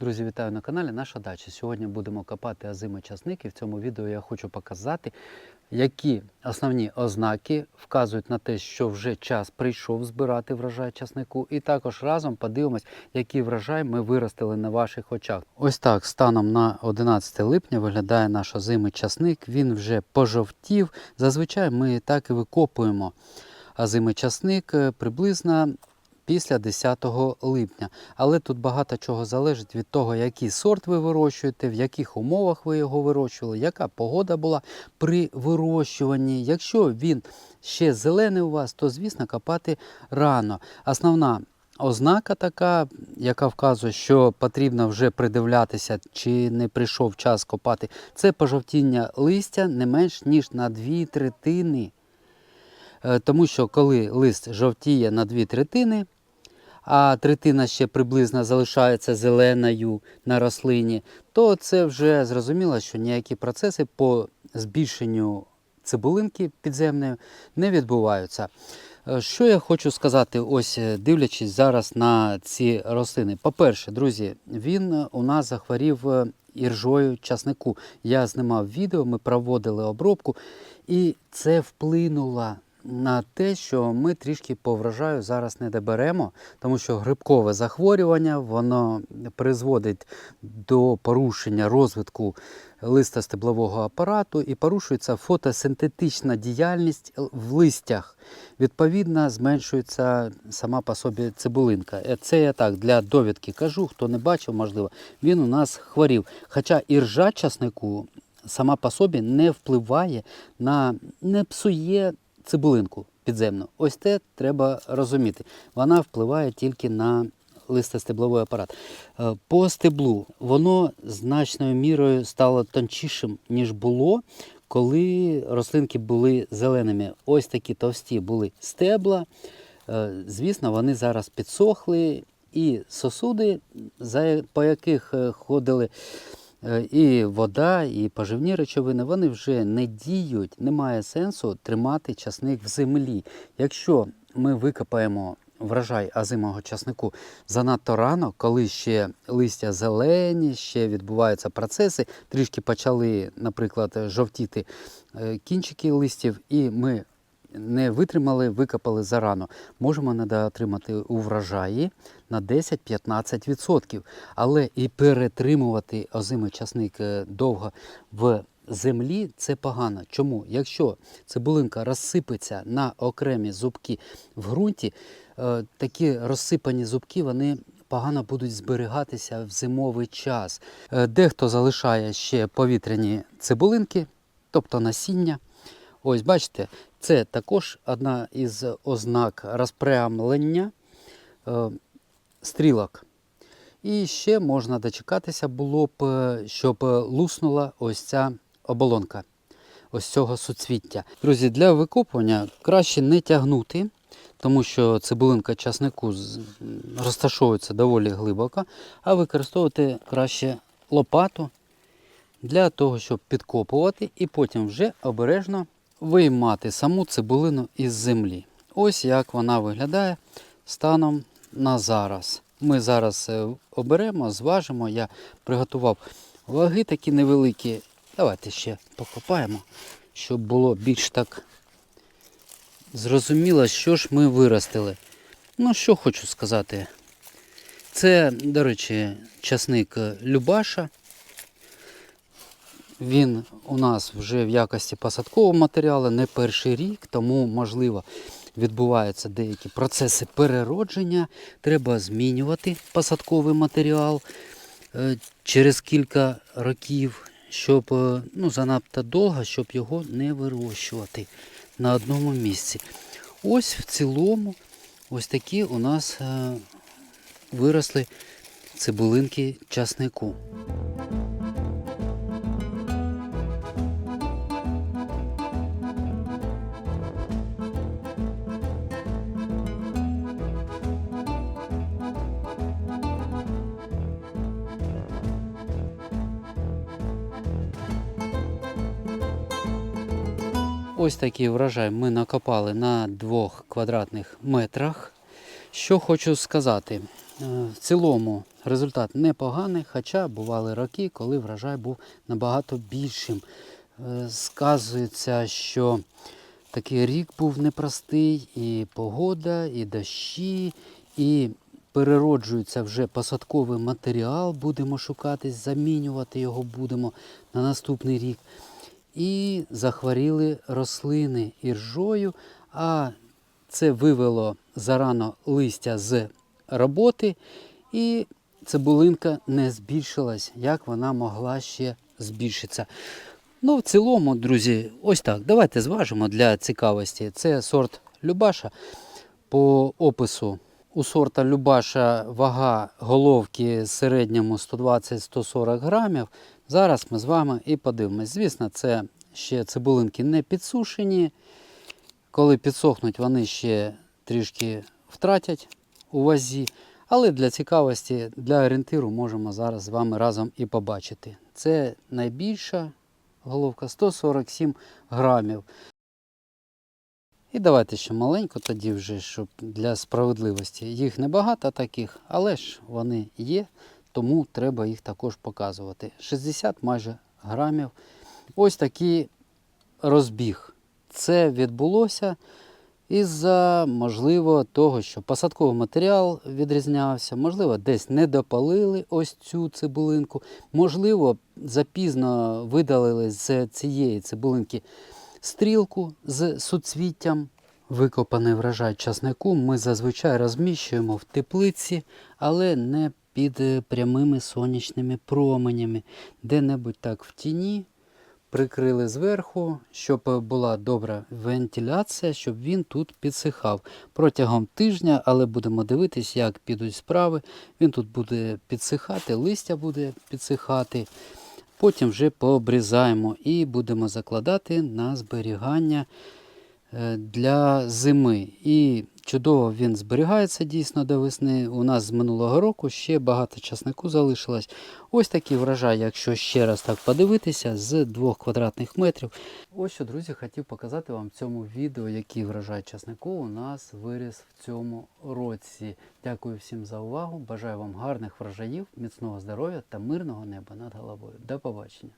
Друзі, вітаю на каналі Наша дача. Сьогодні будемо копати азими часники. В цьому відео я хочу показати, які основні ознаки вказують на те, що вже час прийшов збирати врожай часнику. І також разом подивимось, який врожай ми виростили на ваших очах. Ось так станом на 11 липня виглядає наш озимий часник. Він вже пожовтів. Зазвичай ми так і викопуємо озимий часник е, приблизно після 10 липня. Але тут багато чого залежить від того, який сорт ви вирощуєте, в яких умовах ви його вирощували, яка погода була при вирощуванні. Якщо він ще зелений у вас, то звісно копати рано. Основна ознака така, яка вказує, що потрібно вже придивлятися, чи не прийшов час копати, це пожовтіння листя не менш ніж на дві третини. Е, Тому що коли лист жовтіє на дві третини, а третина ще приблизно залишається зеленою на рослині, то це вже зрозуміло, що ніякі процеси по збільшенню цибулинки підземної не відбуваються. Е, Що я хочу сказати, ось е, дивлячись зараз на ці рослини. По-перше, друзі, він у нас захворів е, іржою часнику. Я знімав відео, ми проводили обробку, і це вплинуло на те, що ми трішки по врожаю зараз не доберемо, тому що грибкове захворювання воно призводить до порушення розвитку листостеблового апарату і порушується фотосинтетична діяльність в листях. Відповідно, зменшується сама по собі цибулинка. Е, Це я так для довідки кажу, хто не бачив, можливо, він у нас хворів. Хоча іржа часнику сама по собі не впливає на не псує цибулинку підземну. Ось те треба розуміти. Вона впливає тільки на листостебловий апарат. Е, По стеблу воно значною мірою стало тончішим, ніж було, коли рослинки були зеленими. Ось такі товсті були стебла. Е, Звісно, вони зараз підсохли, і сосуди, по яких е, ходили і вода, і поживні речовини, вони вже не діють, немає сенсу тримати часник в землі. Якщо ми викопаємо врожай азимого часнику занадто рано, коли ще листя зелені, ще відбуваються процеси, трішки почали, наприклад, жовтіти е, кінчики листів, і ми не витримали, викопали зарано. Можемо недоотримати у врожаї на 10-15%. Але і перетримувати озимий часник е, довго в землі це погано. Чому? Якщо цибулинка розсипеться на окремі зубки в ґрунті, е, такі розсипані зубки вони погано будуть зберігатися в зимовий час. Е, Дехто залишає ще повітряні цибулинки, тобто насіння. Ось бачите, це також одна із ознак розпрямлення е, стрілок. І ще можна дочекатися було б, е, щоб луснула ось ця оболонка ось цього суцвіття. Друзі, для викопування краще не тягнути, тому що цибулинка часнику розташовується доволі глибоко, а використовувати краще лопату для того, щоб підкопувати і потім вже обережно виймати саму цибулину із землі. Ось як вона виглядає станом на зараз. Ми зараз е, оберемо, зважимо. Я приготував ваги такі невеликі. Давайте ще покопаємо, щоб було більш так зрозуміло, що ж ми виростили. Ну, що хочу сказати. Це, до речі, часник Любаша. Він у нас вже в якості посадкового матеріалу не перший рік, тому, можливо, відбуваються деякі процеси переродження. Треба змінювати посадковий матеріал е, через кілька років, щоб е, ну, занадто довго, щоб його не вирощувати на одному місці. Ось в цілому, ось такі у нас е, виросли цибулинки часнику. Ось такий врожай ми накопали на двох квадратних метрах. Що хочу сказати, в цілому результат непоганий, хоча бували роки, коли врожай був набагато більшим. Е, Сказується, що такий рік був непростий, і погода, і дощі, і перероджується вже посадковий матеріал, будемо шукати, замінювати його будемо на наступний рік. І захворіли рослини іржою, а це вивело зарано листя з роботи, і цибулинка не збільшилась, як вона могла ще збільшитися. Ну, в цілому, друзі, ось так. Давайте зважимо для цікавості. Це сорт Любаша. По опису у сорта Любаша вага головки в середньому 120-140 грамів. Зараз ми з вами і подивимось. Звісно, це ще цибулинки не підсушені. Коли підсохнуть, вони ще трішки втратять у вазі. Але для цікавості, для орієнтиру можемо зараз з вами разом і побачити. Це найбільша головка 147 грамів. І давайте ще маленько тоді вже, щоб для справедливості. Їх небагато таких, але ж вони є, тому треба їх також показувати. 60 майже грамів. Ось такий розбіг. Це відбулося із-за, можливо, того, що посадковий матеріал відрізнявся, можливо, десь не допалили ось цю цибулинку, можливо, запізно видалили з цієї цибулинки стрілку з суцвіттям. Викопаний врожай часнику ми зазвичай розміщуємо в теплиці, але не під е, прямими сонячними променями, де-небудь так в тіні, прикрили зверху, щоб була добра вентиляція, щоб він тут підсихав протягом тижня, але будемо дивитись, як підуть справи. Він тут буде підсихати, листя буде підсихати. Потім вже пообрізаємо і будемо закладати на зберігання е, для зими. І чудово він зберігається дійсно до весни. У нас з минулого року ще багато часнику залишилось. Ось такий врожай, якщо ще раз так подивитися, з 2 квадратних метрів. Ось що, друзі, хотів показати вам в цьому відео, який врожай часнику у нас виріс в цьому році. Дякую всім за увагу. Бажаю вам гарних врожаїв, міцного здоров'я та мирного неба над головою. До побачення!